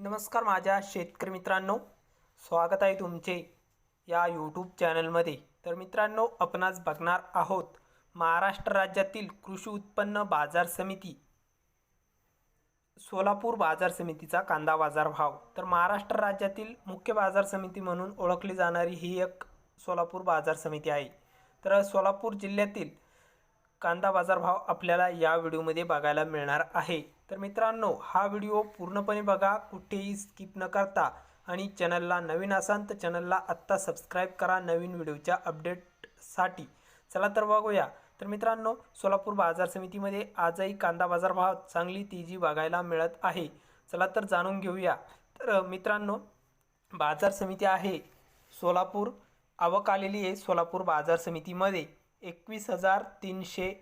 नमस्कार माझ्या शेतकरी मित्रांनो. स्वागत आहे तुमचे या यूट्यूब चॅनलमध्ये तर मित्रांनो आपण आज बघणार आहोत महाराष्ट्र राज्यातील कृषी उत्पन्न बाजार समिती सोलापूर बाजार समितीचा कांदा बाजार भाव. तर महाराष्ट्र राज्यातील मुख्य बाजार समिती म्हणून ओळखली जाणारी ही एक सोलापूर बाजार समिती आहे. तर सोलापूर जिल्ह्यातील कांदा बाजारभाव आपल्याला या व्हिडिओमध्ये बघायला मिळणार आहे. तर मित्रांनो हा व्हिडिओ पूर्णपणे बघा कुठेही स्किप न करता. आणि चॅनलला नवीन असाल तर चॅनलला आत्ता सबस्क्राईब करा नवीन व्हिडिओच्या अपडेटसाठी. चला तर बघूया. तर मित्रांनो सोलापूर बाजार समितीमध्ये आजही कांदा बाजारभाव चांगली तेजी बघायला मिळत आहे. चला तर जाणून घेऊया. तर मित्रांनो बाजार समिती आहे सोलापूर. आवक आलेली आहे सोलापूर बाजार समितीमध्ये. एकवीस हजार तीनशे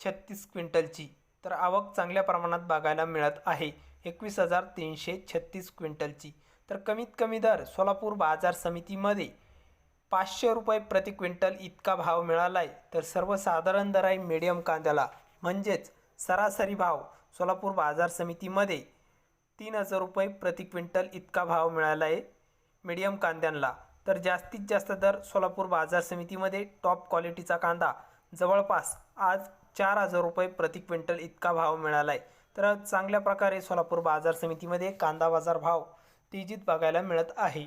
छत्तीस क्विंटलची. तर आवक चांगल्या प्रमाणात बघायला मिळत आहे. एकवीस हजार तीनशे छत्तीस क्विंटलची. तर कमीत कमी दर सोलापूर बाजार समितीमध्ये पाचशे रुपये प्रति क्विंटल इतका भाव मिळाला आहे तर सर्वसाधारण दर आहे मिडियम कांद्याला म्हणजेच सरासरी भाव सोलापूर बाजार समितीमध्ये तीन हजार रुपये प्रति क्विंटल इतका भाव मिळाला आहे मीडियम कांद्यांना. तर जास्तीत जास्त दर सोलापूर बाजार समितीमध्ये टॉप क्वालिटीचा कांदा. जवळपास आज चार हजार रुपये प्रति क्विंटल इतका भाव मिळाला आहे तर चांगल्या प्रकारे सोलापूर बाजार समितीमध्ये कांदा बाजार भाव तेजीत बघायला मिळत आहे.